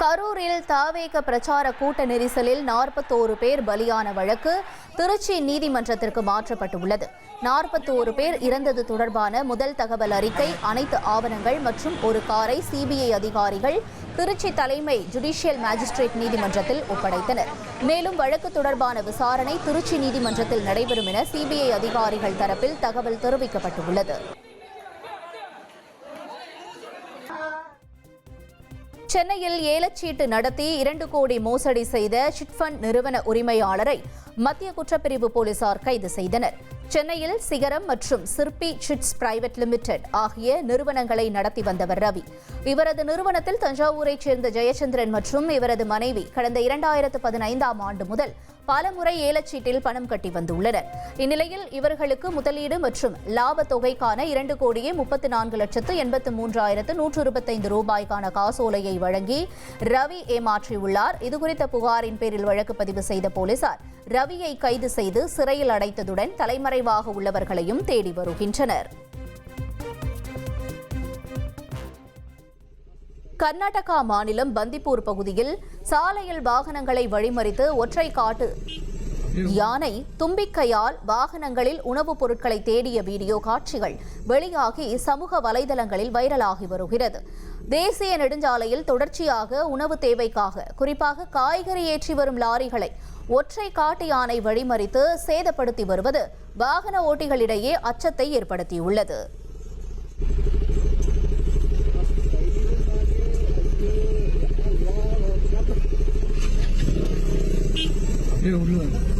கரூரில் தாவேக பிரச்சார கூட்ட நெரிசலில் நாற்பத்தோரு பேர் பலியான வழக்கு திருச்சி நீதிமன்றத்திற்கு மாற்றப்பட்டுள்ளது. நாற்பத்தோரு பேர் இறந்தது தொடர்பான முதல் தகவல் அறிக்கை அனைத்து ஆவணங்கள் மற்றும் ஒரு காரை சிபிஐ அதிகாரிகள் திருச்சி தலைமை ஜுடிஷியல் மேஜிஸ்ட்ரேட் நீதிமன்றத்தில் ஒப்படைத்தனர். மேலும் வழக்கு தொடர்பான விசாரணை திருச்சி நீதிமன்றத்தில் நடைபெறும் என சிபிஐ அதிகாரிகள் தரப்பில் தகவல் தெரிவிக்கப்பட்டுள்ளது. சென்னையில் ஏலச்சீட்டு நடத்தி இரண்டு கோடி மோசடி செய்த சிட்ஃபண்ட் நிறுவன உரிமையாளரை மத்திய குற்றப்பிரிவு போலீசார் கைது செய்தனர். சென்னையில் சிகரம் மற்றும் சிற்பி சிட்ஸ் பிரைவேட் லிமிடெட் ஆகிய நிறுவனங்களை நடத்தி வந்தவர் ரவி. இவரது நிறுவனத்தில் தஞ்சாவூரைச் சேர்ந்த ஜெயச்சந்திரன் மற்றும் இவரது மனைவி கடந்த இரண்டாயிரத்து பதினைந்தாம் ஆண்டு முதல் பலமுறை ஏலச்சீட்டில் பணம் கட்டி வந்துள்ளனர். இந்நிலையில் இவர்களுக்கு முதலீடு மற்றும் லாப தொகைக்கான இரண்டு கோடியே முப்பத்தி நான்கு லட்சத்து எண்பத்து மூன்றாயிரத்து நூற்று இருபத்தைந்து ரூபாய்க்கான காசோலையை வழங்கி ரவி ஏமாற்றியுள்ளார். இதுகுறித்த புகாரின் பேரில் வழக்கு பதிவு செய்த போலீசார் ரவியை கைது செய்து சிறையில் அடைத்ததுடன் தலைமறைவாக உள்ளவர்களையும் தேடி வருகின்றனர். கர்நாடகா மாநிலம் பந்திப்பூர் பகுதியில் சாலையில் வாகனங்களை வழிமறித்து ஒற்றை காட்டு யானை தும்பிக்கையால் வாகனங்களில் உணவுப் பொருட்களை தேடிய வீடியோ காட்சிகள் வெளியாகி சமூக வலைதளங்களில் வைரலாகி வருகிறது. தேசிய நெடுஞ்சாலையில் தொடர்ச்சியாக உணவு தேவைக்காக குறிப்பாக காய்கறி ஏற்றி வரும் லாரிகளை ஒற்றை காட்டு யானை வழிமறித்து சேதப்படுத்தி வருவது வாகன ஓட்டிகளிடையே அச்சத்தை ஏற்படுத்தியுள்ளது. உள்ளது